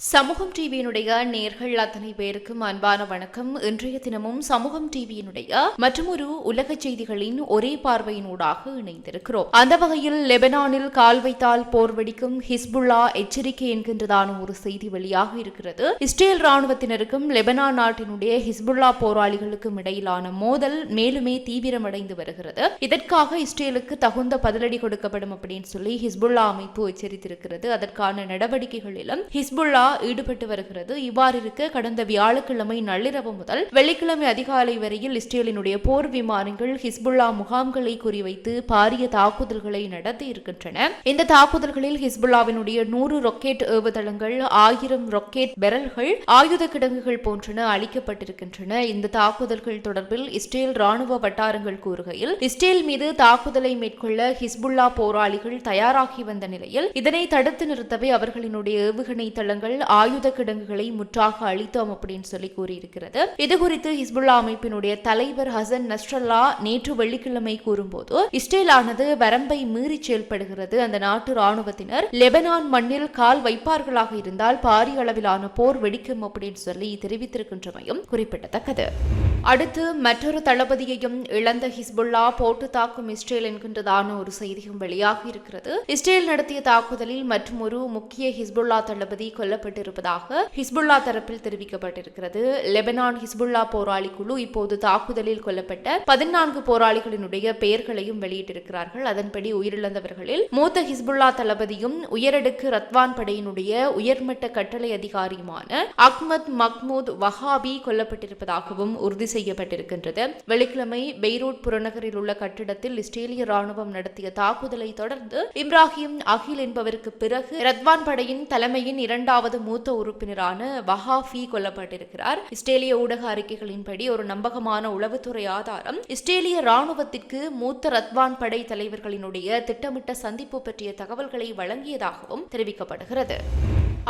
சமூகம் டிவியினுடைய நேர்கள் அத்தனை பேருக்கும் அன்பான வணக்கம். இன்றைய தினமும் சமூகம் டிவியினுடைய மற்றொரு உலக செய்திகளின் ஒரே பார்வையினூடாக இணைந்திருக்கிறோம். அந்த வகையில் லெபனானில் கால் வைத்தால் போர் வெடிக்கும் ஹிஸ்புல்லா எச்சரிக்கை என்கின்றதான ஒரு செய்தி வெளியாக இருக்கிறது. இஸ்ரேல் ராணுவத்தினருக்கும் லெபனான் நாட்டினுடைய ஹிஸ்புல்லா போராளிகளுக்கும் இடையிலான மோதல் மேலுமே தீவிரமடைந்து வருகிறது. இதற்காக இஸ்ரேலுக்கு தகுந்த பதிலடி கொடுக்கப்படும் அப்படின்னு சொல்லி ஹிஸ்புல்லா அமைப்பு எச்சரித்திருக்கிறது. அதற்கான நடவடிக்கைகளிலும் ஹிஸ்புல்லா ஈடுபட்டு வருகிறது. இவ்வாறு இருக்க கடந்த வியாழக்கிழமை நள்ளிரவு முதல் வெள்ளிக்கிழமை அதிகாலை வரையில் இஸ்ரேலினுடைய போர் விமானங்கள் ஹிஸ்புல்லா முகாம்களை குறிவைத்து பாரிய தாக்குதல்களை நடத்தி இருக்கின்றன. இந்த தாக்குதல்களில் ஹிஸ்புல்லாவினுடைய நூறு ராக்கெட் ஏவுதளங்கள் ஆயிரம் ராக்கெட் பெரல்கள் ஆயுத கிடங்குகள் போன்றன அளிக்கப்பட்டிருக்கின்றன. இந்த தாக்குதல்கள் தொடர்பில் இஸ்ரேல் ராணுவ வட்டாரங்கள் கூறுகையில் இஸ்ரேல் மீது தாக்குதலை மேற்கொள்ள ஹிஸ்புல்லா போராளிகள் தயாராகி வந்த நிலையில் இதனை தடுத்து நிறுத்தவே அவர்களினுடைய ஏவுகணை தளங்கள் ஆயுத கிடங்குகளை முற்றாக அளித்தோம் அப்படின்னு சொல்லி கூறியிருக்கிறது. இது குறித்து ஹிஸ்புல்லா அமைப்பினுடைய தலைவர் ஹசன் நஸ்ரல்லா நேற்று வெள்ளிக்கிழமை கூறும்போது இஸ்ரேலானது வரம்பை மீறி செயல்படுகிறது. அந்த நாட்டு ராணுவத்தினர் லெபனான் மண்ணில் கால் வைப்பார்களாக இருந்தால் பாரிய அளவிலான போர் வெடிக்கும் அப்படின்னு சொல்லி தெரிவித்திருக்கின்றமையும் குறிப்பிடத்தக்கது. அடுத்து மற்றொரு தளபதியையும் இழந்த ஹிஸ்புல்லா போட்டு தாக்கும் இஸ்ரேல் என்கின்றதான ஒரு செய்தியும் வெளியாகி இருக்கிறது. இஸ்ரேல் நடத்திய தாக்குதலில் மற்றும் ஒரு முக்கிய ஹிஸ்புல்லா தளபதி கொல்லப்பட்டிருப்பதாக ஹிஸ்புல்லா தரப்பில் தெரிவிக்கப்பட்டிருக்கிறது. லெபனான் ஹிஸ்புல்லா போராளி குழு இப்போது தாக்குதலில் கொல்லப்பட்ட பதினான்கு போராளிகளினுடைய பெயர்களையும் வெளியிட்டிருக்கிறார்கள். அதன்படி உயிரிழந்தவர்களில் மூத்த ஹிஸ்புல்லா தளபதியும் உயரடுக்கு ரத்வான் படையினுடைய உயர்மட்ட கட்டளை அதிகாரியுமான அக்மத் மக்மூத் வஹாபி கொல்லப்பட்டிருப்பதாகவும் உறுதி செய்யப்பட்டிருக்கின்றது. வெள்ளிக்கிழமை பெய்ரூட் புறநகரில் உள்ள கட்டிடத்தில் இஸ்ரேலிய ராணுவம் நடத்திய தாக்குதலை தொடர்ந்து இப்ராஹிம் அகில் என்பவருக்கு பிறகு ரத்வான் படையின் தலைமையின் இரண்டாவது மூத்த உறுப்பினரான வஹாஃபி கொல்லப்பட்டிருக்கிறார். இஸ்ரேலிய ஊடக அறிக்கைகளின்படி ஒரு நம்பகமான உளவுத்துறை ஆதாரம் இஸ்ரேலிய ராணுவத்திற்கு மூத்த ரத்வான் படை தலைவர்களினுடைய திட்டமிட்ட சந்திப்பு பற்றிய தகவல்களை வழங்கியதாகவும் தெரிவிக்கப்படுகிறது.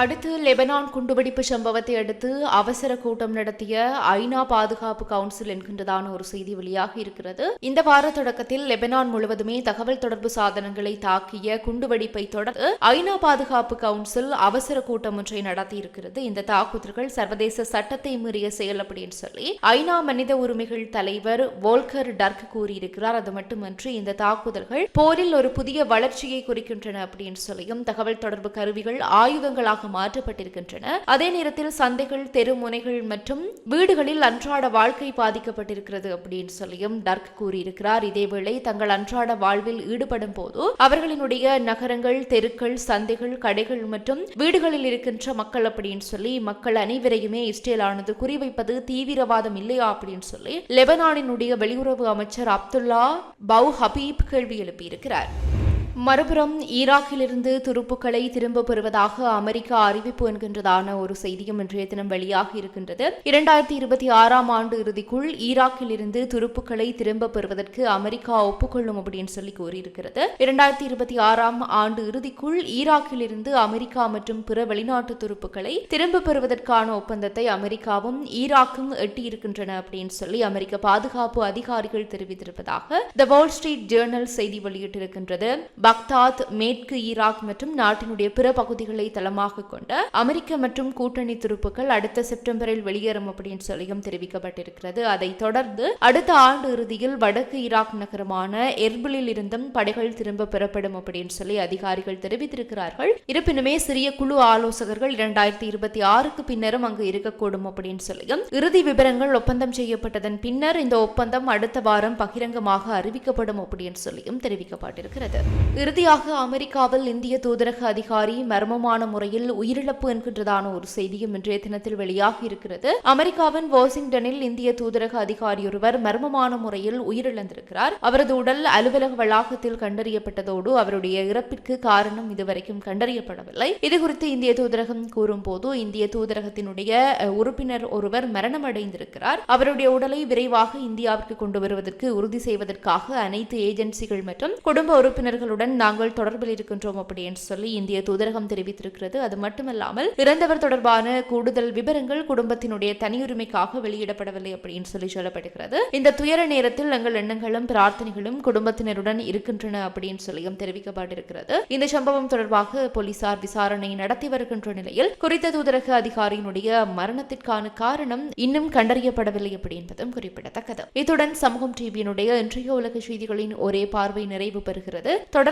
அடுத்து லெபனான் குண்டுவெடிப்பு சம்பவத்தை அடுத்து அவசர கூட்டம் நடத்திய ஐநா பாதுகாப்பு கவுன்சில் என்கின்றதான ஒரு செய்தி வெளியாக இருக்கிறது. இந்த வார தொடக்கத்தில் லெபனான் முழுவதுமே தகவல் தொடர்பு சாதனங்களை தாக்கிய குண்டுவெடிப்பை தொடர்ந்து ஐநா பாதுகாப்பு கவுன்சில் அவசர கூட்டம் ஒன்றை நடத்தி இருக்கிறது. இந்த தாக்குதல்கள் சர்வதேச சட்டத்தை மீறிய செயல் அப்படின்னு சொல்லி ஐநா மனித உரிமைகள் தலைவர் வோல்கர் டர்க் கூறியிருக்கிறார். அது மட்டுமன்றி இந்த தாக்குதல்கள் போரில் ஒரு புதிய வளர்ச்சியை குறிக்கின்றன அப்படின்னு சொல்லியும் தகவல் தொடர்பு கருவிகள் ஆயுதங்களாக மாற்றப்பட்டிருக்கின்றன. அதே நேரத்தில் சந்தைகள் தெருமுனைகள் மற்றும் வீடுகளில் அன்றாட வாழ்க்கை பாதிக்கப்பட்டிருக்கிறது அப்படின்னு சொல்லியும் டர்க் கூறியிருக்கிறார். இதேவேளை தங்கள் அன்றாட வாழ்வில் ஈடுபடும் போது அவர்களினுடைய நகரங்கள் தெருக்கள் சந்தைகள் கடைகள் மற்றும் வீடுகளில் இருக்கின்ற மக்கள் அப்படின்னு சொல்லி மக்கள் அனைவரையுமே இஸ்ரேலானது குறிவைப்பது தீவிரவாதம் இல்லையா அப்படின்னு சொல்லி லெபனானினுடைய வெளியுறவு அமைச்சர் அப்துல்லா பவு ஹபீப் கேள்வி எழுப்பியிருக்கிறார். மறுபுறம் ஈராக்கிலிருந்து துருப்புக்களை திரும்ப பெறுவதாக அமெரிக்கா அறிவிப்பு என்கின்றதான ஒரு செய்தியும் இன்றைய தினம் வெளியாக இருக்கின்றது. இரண்டாயிரத்தி இருபத்தி ஆறாம் ஆண்டு இறுதிக்குள் ஈராக்கிலிருந்து துருப்புக்களை திரும்ப பெறுவதற்கு அமெரிக்கா ஒப்புக்கொள்ளும் அப்படின்னு சொல்லி கூறியிருக்கிறது. இரண்டாயிரத்தி இருபத்தி ஆறாம் ஆண்டு இறுதிக்குள் ஈராக்கிலிருந்து அமெரிக்கா மற்றும் பிற வெளிநாட்டு துருப்புக்களை திரும்ப பெறுவதற்கான ஒப்பந்தத்தை அமெரிக்காவும் ஈராக்கும் எட்டியிருக்கின்றன அப்படின்னு சொல்லி அமெரிக்க பாதுகாப்பு அதிகாரிகள் தெரிவித்திருப்பதாக த வால் ஸ்ட்ரீட் ஜேர்னல் செய்தி வெளியிட்டிருக்கின்றது. பக்தாத் மேற்கு ஈராக் மற்றும் நாட்டினுடைய பிற பகுதிகளை தளமாக கொண்ட அமெரிக்க மற்றும் கூட்டணி துருப்புகள் அடுத்த செப்டம்பரில் வெளியேறும் அப்படின்னு சொல்லியும் தெரிவிக்கப்பட்டிருக்கிறது. அதைத் தொடர்ந்து அடுத்த ஆண்டு இறுதியில் வடக்கு ஈராக் நகரமான எர்பிலில் இருந்தும் படைகள் திரும்ப பெறப்படும் அப்படின்னு சொல்லி அதிகாரிகள் தெரிவித்திருக்கிறார்கள். இருப்பினுமே சிறிய குழு ஆலோசகர்கள் இரண்டாயிரத்தி இருபத்தி ஆறுக்கு பின்னரும் அங்கு இருக்கக்கூடும் அப்படின்னு சொல்லியும் இறுதி விவரங்கள் ஒப்பந்தம் செய்யப்பட்டதன் பின்னர் இந்த ஒப்பந்தம் அடுத்த வாரம் பகிரங்கமாக அறிவிக்கப்படும் அப்படின்னு சொல்லியும் தெரிவிக்கப்பட்டிருக்கிறது. இறுதியாக அமெரிக்காவில் இந்திய தூதரக அதிகாரி மர்மமான முறையில் உயிரிழப்பு என்கின்றதான ஒரு செய்தியும் இன்றைய தினத்தில் வெளியாகி இருக்கிறது. அமெரிக்காவின் வாஷிங்டனில் இந்திய தூதரக அதிகாரி ஒருவர் மர்மமான முறையில் உயிரிழந்திருக்கிறார். அவரது உடல் அலுவலக வளாகத்தில் கண்டறியப்பட்டதோடு அவருடைய இறப்பிற்கு காரணம் இதுவரைக்கும் கண்டறியப்படவில்லை. இதுகுறித்து இந்திய தூதரகம் கூறும்போது இந்திய தூதரகத்தினுடைய உறுப்பினர் ஒருவர் மரணமடைந்திருக்கிறார். அவருடைய உடலை விரைவாக இந்தியாவிற்கு கொண்டு வருவதற்கு உறுதி செய்வதற்காக அனைத்து ஏஜென்சிகள் மற்றும் குடும்ப உறுப்பினர்களுடன் குடும்பத்தினருடன் நாங்கள் தொடர்பில் இருக்கின்றோம் அப்படின்னு சொல்லி இந்திய தூதரகம் தெரிவித்திருக்கிறது. அது மட்டுமல்லாமல் இறந்தவர் தொடர்பான கூடுதல் விவரங்கள் குடும்பத்தினுடைய தனியுரிமைக்காக வெளியிடப்படவில்லை அப்படின்னு சொல்லி சொல்லப்படுகிறது. இந்த துயர நேரத்தில் எங்கள் எண்ணங்களும் பிரார்த்தனைகளும் குடும்பத்தினருடன் இருக்கின்றன அப்படின்னு சொல்லியும் தெரிவிக்கப்பட்டிருக்கிறது. இந்த சம்பவம் தொடர்பாக போலீசார் விசாரணை நடத்தி வருகின்ற நிலையில் குறித்த தூதரக அதிகாரியினுடைய மரணத்திற்கான காரணம் இன்னும் கண்டறியப்படவில்லை அப்படின்பதும் குறிப்பிடத்தக்கது. இத்துடன் சமூகம் டிவியினுடைய இன்றைய உலக செய்திகளின் ஒரே பார்வை நிறைவு பெறுகிறது. தொடர்